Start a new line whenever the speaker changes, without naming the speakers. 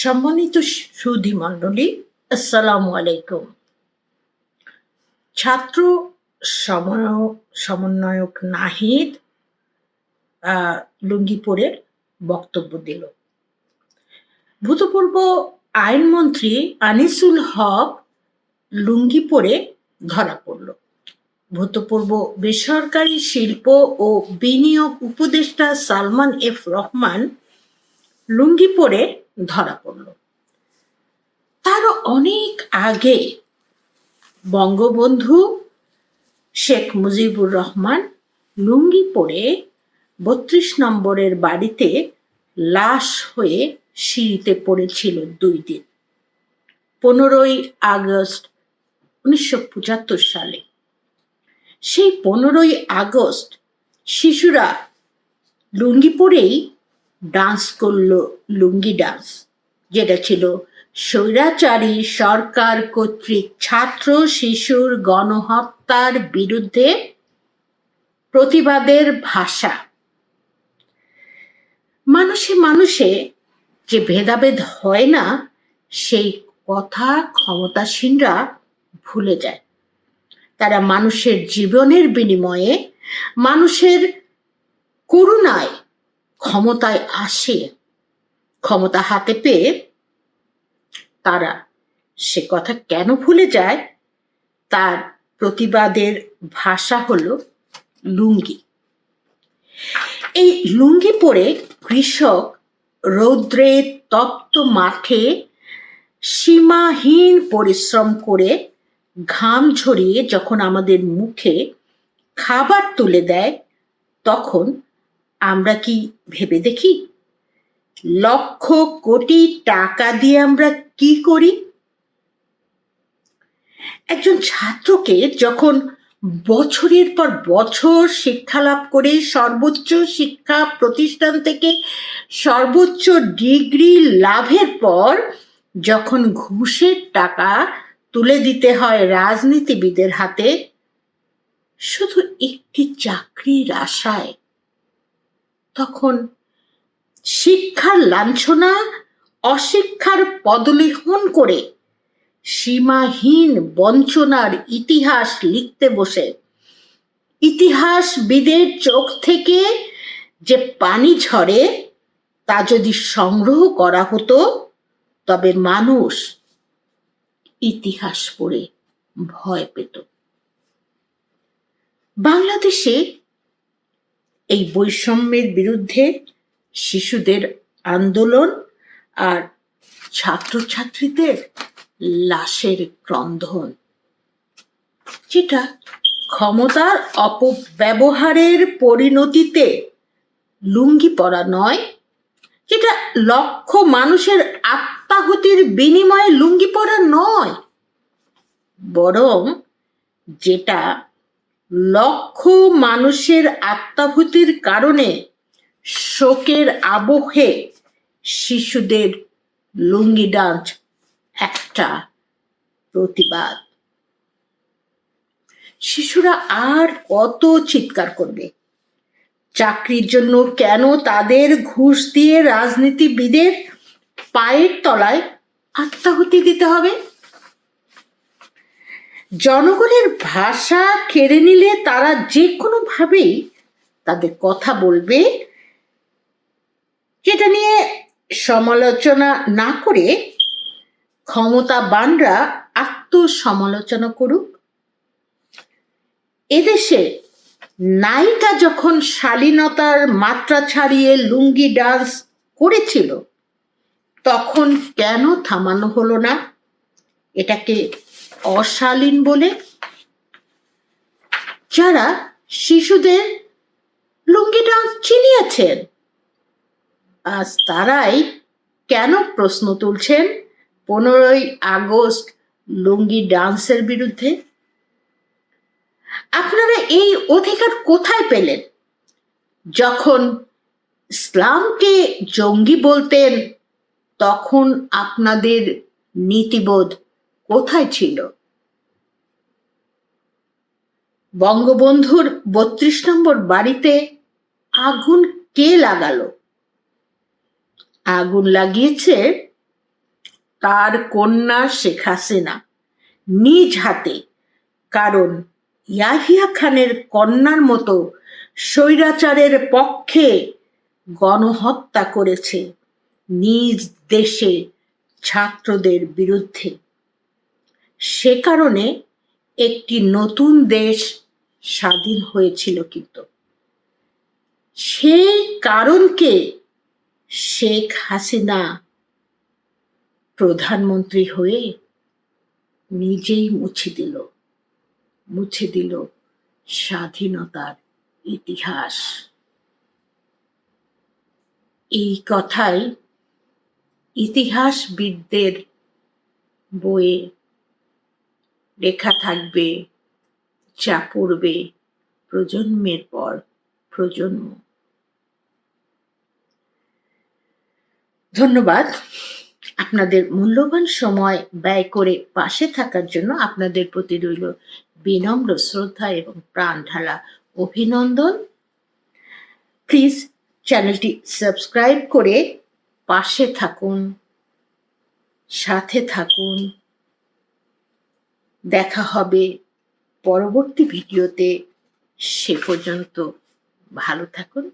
সম্মানিত সুধী মণ্ডলী আসসালামু আলাইকুম। ছাত্র সমন্বয়ক নাহিদ আহ, লুঙ্গি পরে বক্তব্য দিল। ভূতপূর্ব আইনমন্ত্রী আনিসুল হক লুঙ্গি পরে ধরা পড়ল। ভূতপূর্ব বেসরকারি শিল্প ও বিনিয়োগ উপদেষ্টা সালমান এফ রহমান লুঙ্গি পরে ধরা পড়ল। তারও অনেক আগে বঙ্গবন্ধু শেখ মুজিবুর রহমান লুঙ্গি পরে বত্রিশ নম্বরের বাড়িতে লাশ হয়ে সিঁড়িতে পড়েছিল দুই দিন। পনেরোই আগস্ট উনিশশো পঁচাত্তর সালে। সেই পনেরোই আগস্ট শিশুরা লুঙ্গি পরেই ডান্স করল লুঙ্গি ডান্স যেটা ছিল স্বৈরাচারী সরকার কর্তৃক ছাত্র শিশুর গণহত্যার বিরুদ্ধে প্রতিবাদের ভাষা। মানুষে মানুষে যে ভেদাভেদ হয় না, সেই কথা ক্ষমতাসীনরা ভুলে যায়। তারা মানুষের জীবনের বিনিময়ে মানুষের করুণায় ক্ষমতায় আসে, ক্ষমতা হাতে পেয়ে তারা সে কথা কেন ভুলে যায়? তার প্রতিবাদের ভাষা হলো লুঙ্গি। এই লুঙ্গি পরে কৃষক রৌদ্রে তপ্ত মাঠে সীমাহীন পরিশ্রম করে ঘাম ঝরিয়ে যখন আমাদের মুখে খাবার তুলে দেয়, তখন আমরা কি ভেবে দেখি? লক্ষ কোটি টাকা দিয়ে আমরা কি করি? একজন ছাত্রকে যখন বছরের পর বছর শিক্ষা লাভ করে সর্বোচ্চ শিক্ষা প্রতিষ্ঠান থেকে সর্বোচ্চ ডিগ্রি লাভের পর যখন ঘুষের টাকা তুলে দিতে হয় রাজনীতিবিদের হাতে, শুধু একটি চাকরির আশায় তখন শিক্ষার লাঞ্ছনা, অশিক্ষার পদলেহন করে সীমাহীন বঞ্চনার ইতিহাস লিখতে বসে। ইতিহাসবিদের চোখ থেকে যে পানি ঝরে, তা যদি সংগ্রহ করা হতো, তবে মানুষ ইতিহাস পড়ে ভয় পেত। বাংলাদেশে এই বৈষম্যের বিরুদ্ধে শিশুদের আন্দোলন আর ছাত্রছাত্রীদের লাশের ক্রন্ধন যেটা ক্ষমতার অপব্যবহারের পরিণতিতে লুঙ্গি পরা নয়, যেটা লক্ষ মানুষের আত্মাহুতির বিনিময়ে লুঙ্গি পরা নয়, বরং যেটা লক্ষ মানুষের আত্মাহুতির কারণে শোকের আবহে শিশুদের লুঙ্গি ডান্স একটা প্রতিবাদ। শিশুরা আর কত চিৎকার করবে? চাকরির জন্য কেন তাদের ঘুষ দিয়ে রাজনীতিবিদের পায়ের তলায় আত্মাহুতি দিতে হবে? জনগণের ভাষা কেড়ে নিলে তারা যে কোনোভাবেই তাদের কথা বলবে। যেটা নিয়ে সমালোচনা না করে ক্ষমতাবানরা আত্মসমালোচনা করুক। এদেশে নায়িকা যখন শালীনতার মাত্রা ছাড়িয়ে লুঙ্গি ডান্স করেছিল, তখন কেন থামানো হলো না? এটাকে অশালীন বলে? যারা শিশুদের লুঙ্গি ডান্স চিনিয়েছেন আজ তারাই কেন প্রশ্ন তুলছেন পনেরোই আগস্ট লুঙ্গি ডান্সের বিরুদ্ধে? আপনারা এই অধিকার কোথায় পেলেন? যখন ইসলামকে জঙ্গি বলতেন, তখন আপনাদের নীতিবোধ কোথায় ছিল? বঙ্গবন্ধুর বত্রিশ নম্বর বাড়িতে আগুন কে লাগালো? আগুন লাগিয়েছে তার কন্যা শেখ হাসিনা নিজ হাতে, কারণ ইয়াহিয়া খানের কন্যার মতো স্বৈরাচারের পক্ষে গণহত্যা করেছে নিজ দেশে ছাত্রদের বিরুদ্ধে। সে কারণে একটি নতুন দেশ স্বাধীন হয়েছিল কিন্তু। সেই কারণকে শেখ হাসিনা প্রধানমন্ত্রী হয়ে নিজেই মুছে দিল মুছে দিল স্বাধীনতার ইতিহাস। এই কথাই ইতিহাসবিদদের বইয়ে লেখা থাকবে, যা পড়বে প্রজন্মের পর প্রজন্ম। ধন্যবাদ। আপনাদের মূল্যবান সময় ব্যয় করে পাশে থাকার জন্য আপনাদের প্রতি রইল বিনম্র শ্রদ্ধা এবং প্রাণ ঢালা অভিনন্দন। প্লিজ চ্যানেলটি সাবস্ক্রাইব করে পাশে থাকুন, সাথে থাকুন। দেখা হবে পরবর্তী ভিডিওতে। সে পর্যন্ত ভালো থাকুন।